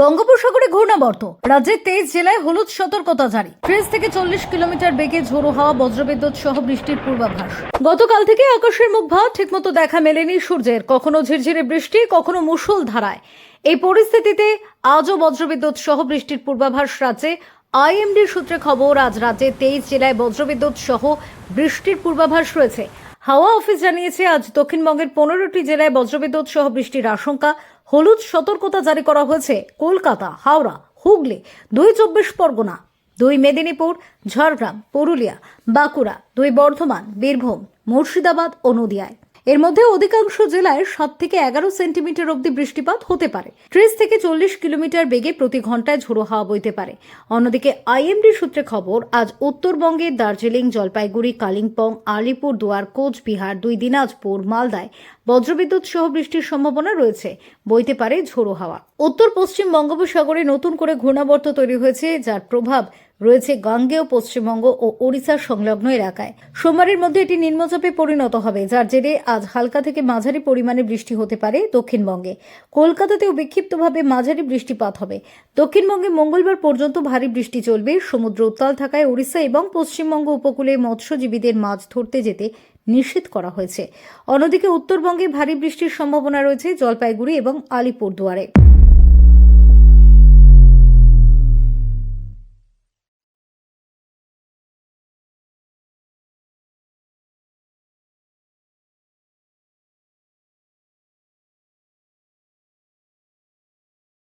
বঙ্গোপসাগরে ঘূর্ণাবর্ত। রাজ্যের তেইশ জেলায় হলুদ সতর্কতা জারি। ত্রিশ থেকে চল্লিশ কিলোমিটার বেগে ঝোড়ো হাওয়া, বজ্রবিদ্যুৎ সহ বৃষ্টির পূর্বাভাস। গতকাল থেকে আকাশের মুখ ভাব ঠিকমতো দেখা মেলেনি সূর্যের। কখনো ঝিরঝিরে বৃষ্টি, কখনো মুষল ধারায়। এই পরিস্থিতিতে আজও বজ্রবিদ্যুৎ সহ বৃষ্টির পূর্বাভাস রাজ্যে। আইএমডি সূত্রে খবর, আজ রাজ্যে তেইশ জেলায় বজ্রবিদ্যুৎ সহ বৃষ্টির পূর্বাভাস রয়েছে। হাওয়া অফিস জানিয়েছে, আজ দক্ষিণবঙ্গের পনেরোটি জেলায় বজ্রবিদ্যুৎ সহ বৃষ্টির আশঙ্কা। হলুদ সতর্কতা জারি করা হয়েছে কলকাতা, হাওড়া, হুগলি, দুই চব্বিশ পরগনা, দুই মেদিনীপুর, ঝাড়গ্রাম, পুরুলিয়া, বাঁকুড়া, দুই বর্ধমান, বীরভূম, মুর্শিদাবাদ ও নদিয়ায়। এর মধ্যে অধিকাংশ জেলায় সাত থেকে এগারো সেন্টিমিটার অবধি বৃষ্টিপাত হতে পারে। ত্রিশ থেকে চল্লিশ কিলোমিটার বেগে প্রতি ঘন্টায় ঝোড়ো হাওয়া বইতে পারে। অন্যদিকে আইএমডি সূত্রে খবর, আজ উত্তরবঙ্গে দার্জিলিং, জলপাইগুড়ি, কালিম্পং আলিপুর দুয়ার কোচবিহার, দুই দিনাজপুর, মালদায় বজ্রবিদ্যুৎ সহ বৃষ্টির সম্ভাবনা রয়েছে। বইতে পারে ঝোড়ো হাওয়া। উত্তর পশ্চিম বঙ্গোপসাগরে নতুন করে ঘূর্ণাবর্ত তৈরি হয়েছে, যার প্রভাব রয়েছে গাঙ্গেয় পশ্চিমবঙ্গ ও ওড়িশার সংলগ্ন এলাকায়। সোমবারের মধ্যে এটি নিম্নচাপে পরিণত হবে, যার জেরে আজ হালকা থেকে মাঝারি পরিমাণে বৃষ্টি হতে পারে দক্ষিণবঙ্গে। কলকাতাতেও বিক্ষিপ্তভাবে মাঝারি বৃষ্টিপাত হবে। দক্ষিণবঙ্গে মঙ্গলবার পর্যন্ত ভারী বৃষ্টি চলবে। সমুদ্র উত্তাল থাকায় ওড়িশা এবং পশ্চিমবঙ্গ উপকূলে মৎস্যজীবীদের মাছ ধরতে যেতে নিষেধ করা হয়েছে। অন্যদিকে উত্তরবঙ্গে ভারী বৃষ্টির সম্ভাবনা রয়েছে জলপাইগুড়ি এবং আলিপুরদুয়ারে।